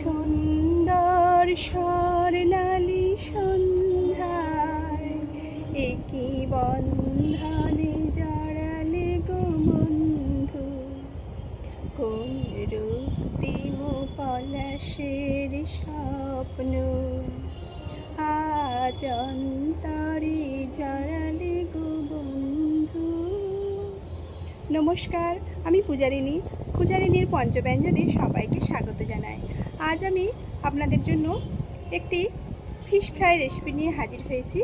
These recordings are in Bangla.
সুন্দর স্বর্ণালী সন্ধ্যায়, একই বন্ধনে জড়ালে গো বন্ধু। কোন রক্তিম পলাশের স্বপ্ন, আজ অন্তরে জড়ালে গো বন্ধু। নমস্কার, আমি পূজারিনী পূজারিনীর পঞ্চব্যঞ্জনে সবাইকে স্বাগত জানাই। আজ আমি আপনাদের জন্য একটি ফিশ ফ্রাই রেসিপি নিয়ে হাজির হয়েছি।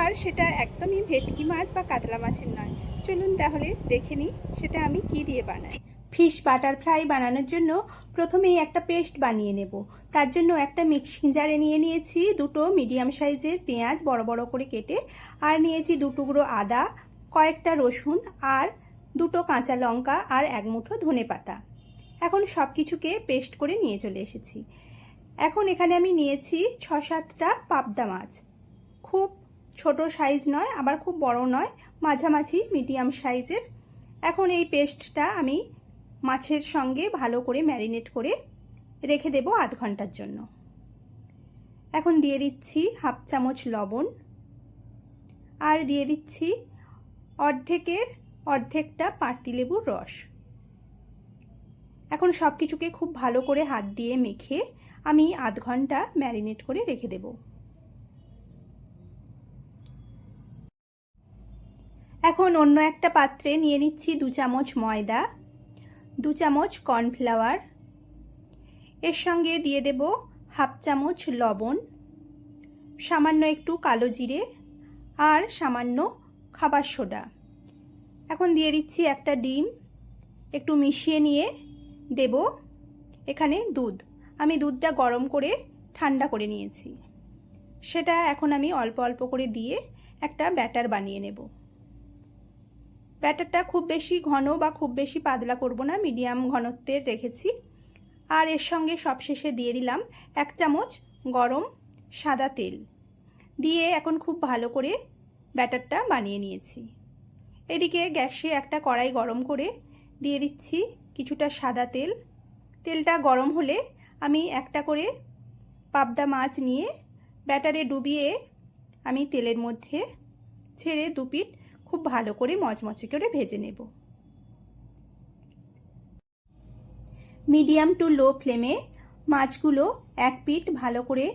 আর সেটা একদমই ভেটকি মাছ বা কাতলা মাছের নয়। চলুন তাহলে দেখে নিই সেটা আমি কি দিয়ে বানাই। ফিশ বাটার ফ্রাই বানানোর জন্য প্রথমেই একটা পেস্ট বানিয়ে নেব। তার জন্য একটা মিক্সিং জারে নিয়ে নিয়েছি দুটো মিডিয়াম সাইজের পেঁয়াজ বড় বড় করে কেটে। আর নিয়েছি দু টুকরো আদা, কয়েকটা রসুন আর দুটো কাঁচা লঙ্কা আর এক মুঠো ধনে পাতা এখন সব কিছুকে পেস্ট করে নিয়ে চলে এসেছি। এখন এখানে আমি নিয়েছি ছ সাতটা পাবদা মাছ। খুব ছোট সাইজ নয়, আবার খুব বড় নয়, মাঝামাঝি মিডিয়াম সাইজের এখন এই পেস্টটা আমি মাছের সঙ্গে ভালো করে ম্যারিনেট করে রেখে দেবো আধ ঘণ্টার জন্য। এখন দিয়ে দিচ্ছি হাফ চামচ লবণ। আর দিয়ে দিচ্ছি অর্ধেকের, অর্ধেকটা পাতিলেবুর রস। এখন সব কিছুকে খুব ভালো করে হাত দিয়ে মেখে আমি আধ ঘণ্টা ম্যারিনেট করে রেখে দেব। এখন অন্য একটা পাত্রে নিয়ে নিচ্ছি দু চামচ ময়দা, দু চামচ কর্নফ্লাওয়ার, এর সঙ্গে দিয়ে দেব হাফ চামচ লবণ, সামান্য একটু কালো জিরে আর সামান্য খাবার সোডা। এখন দিয়ে দিচ্ছি একটা ডিম, একটু মিশিয়ে নিয়ে দেব। এখানে দুধ। আমি দুধটা গরম করে ঠান্ডা করে নিয়েছি। সেটা এখন আমি অল্প অল্প করে দিয়ে একটা ব্যাটার বানিয়ে নেব। ব্যাটারটা খুব বেশি ঘন বা খুব বেশি পাতলা করব না, মিডিয়াম ঘনত্বের রেখেছি। আর এর সঙ্গে সবশেষে দিয়ে দিলাম এক চামচ গরম সাদা তেল। দিয়ে এখন খুব ভালো করে ব্যাটারটা বানিয়ে নিয়েছি। এদিকে গ্যাসে একটা কড়াই গরম করে দিয়ে দিচ্ছি কিছুটা সাদা তেল। তেলটা গরম হলে আমি একটা করে পাবদা মাছ নিয়ে ব্যাটারে ডুবিয়ে আমি তেলের মধ্যে ছেড়ে দুপিট খুব ভালো করে মচমচে করে ভেজে নেব। মিডিয়াম টু লো ফ্লেমে মাছগুলো এক পিঠ ভালো করে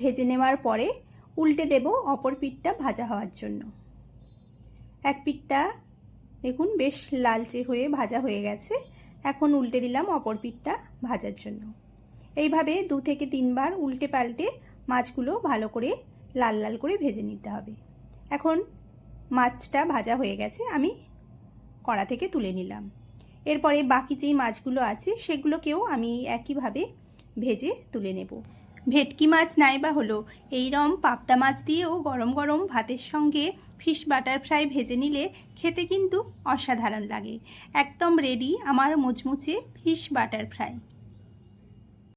ভেজে নেওয়ার পরে উল্টে দেব অপর পিঠটা ভাজা হওয়ার জন্য। এক পিঠটা দেখুন বেশ লালচে হয়ে ভাজা হয়ে গেছে। এখন উল্টে দিলাম অপর পিঠটা ভাজার জন্য। এইভাবে দু থেকে তিনবার উল্টে পাল্টে মাছগুলো ভালো করে লাল লাল করে ভেজে নিতে হবে। এখন মাছটা ভাজা হয়ে গেছে, আমি কড়া থেকে তুলে নিলাম। এরপরে বাকি যেই মাছগুলো আছে, সেগুলোকেও আমি একইভাবে ভেজে তুলে নেব। ভেটকি মাছ নাই বা হলো। এইরম পাবদা মাছ দিয়েও গরম গরম ভাতের সঙ্গে ফিশ বাটার ফ্রাই ভেজে নিলে খেতে কিন্তু অসাধারণ লাগে। একদম রেডি আমার মুচমুচে ফিশ বাটার ফ্রাই